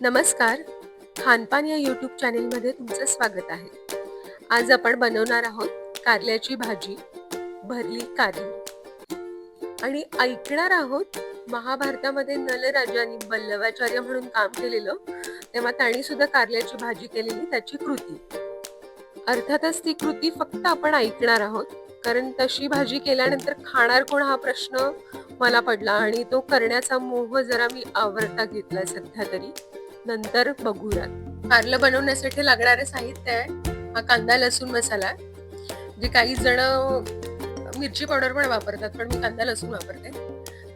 नमस्कार. खानपान या यूट्यूब चॅनेलमध्ये तुमचं स्वागत आहे. आज आपण बनवणार आहोत कारल्याची भाजी भरली कारली आणि ऐकणार आहोत महाभारतामध्ये नलराजाने बल्लवाचार्य म्हणून काम केलेलं तेव्हा त्यांनी सुद्धा कारल्याची भाजी केलेली त्याची कृती. अर्थातच ती कृती फक्त आपण ऐकणार आहोत कारण तशी भाजी केल्यानंतर खाणार कोण हा प्रश्न मला पडला आणि तो करण्याचा मोह जरा मी आवरता घेतला सध्या तरी. नंतर बघूयात. कारलं बनवण्यासाठी लागणारे साहित्य आहे हा कांदा लसूण मसाला. आहे जे काही जण मिरची पावडर पण वापरतात पण मी कांदा लसूण वापरते.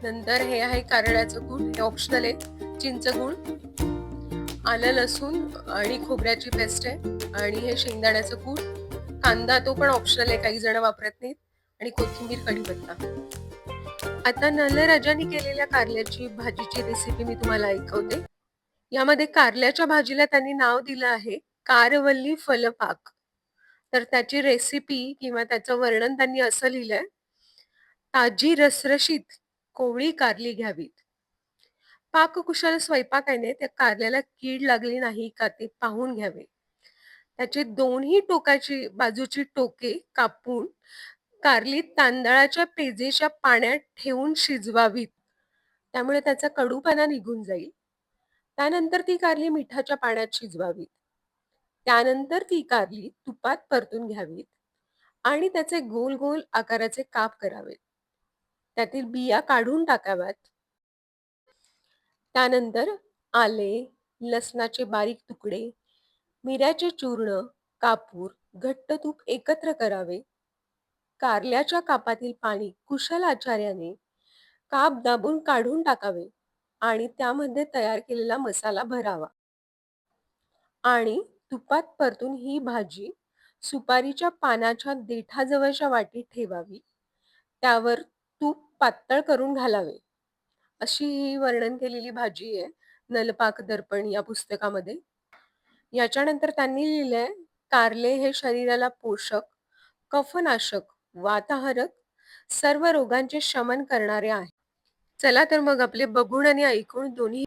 नंतर हे आहे कारळ्याचं गुण हे ऑप्शनल आहे. चिंच गुण आलं लसूण आणि खोबऱ्याची पेस्ट आहे. आणि हे शेंगदाण्याचं कूट कांदा तो पण ऑप्शनल आहे काही जण वापरत नाहीत. आणि कोथिंबीर कढीपत्ता आता नलराजाने केलेल्या कारल्याची भाजीची रेसिपी मी तुम्हाला ऐकवते. यामध्ये कारल्याच्या भाजीला त्यांनी नाव दिलं आहे कारवल्ली फलपाक तर त्याची रेसिपी किंवा त्याचं वर्णन त्यांनी असं लिहिलंय ताजी रसरशीत कोवळी कारली घ्यावीत. पाककुशल स्वयंपाकाने त्या कारल्याला कीड लागली नाही का ते पाहून घ्यावे. त्याचे दोन्ही टोकाची बाजूची टोके कापून कारली तांदळाच्या पेजेच्या पाण्यात ठेवून शिजवावीत. त्यामुळे त्याचा कडूपणा निघून जाईल. त्यानंतर ती कारली मिठाच्या पाण्यात शिजवावीत. त्यानंतर ती कारली तुपात परतून घ्यावीत आणि त्याचे गोल गोल आकाराचे काप करावेत. त्यातील बिया काढून टाकाव्यात. त्यानंतर आले लसणाचे बारीक तुकडे मिऱ्याचे चूर्ण कापूर घट्ट तूप एकत्र करावे. कारल्याच्या कापातील पाणी कुशल आचार्याने काप दाबून काढून टाकावे. आणि त्यामध्ये तयार केलेला मसाला भरावा. आणि तुपात परतून ही भाजी सुपारीच्या पानाच्या देठाजवळच्या वाटीत ठेवावी. त्यावर तूप पातळ करून घालावे. अशी ही वर्णन केलेली भाजी आहे नलपाक दर्पण या पुस्तकामध्ये. याच्यानंतर त्यांनी लिहिलंय कारले हे शरीराला पोषक कफनाशक वाताहरक सर्व रोगांचे शमन करणारे आहे. चला तर मग आपले बघून आणि ऐकून दोन्ही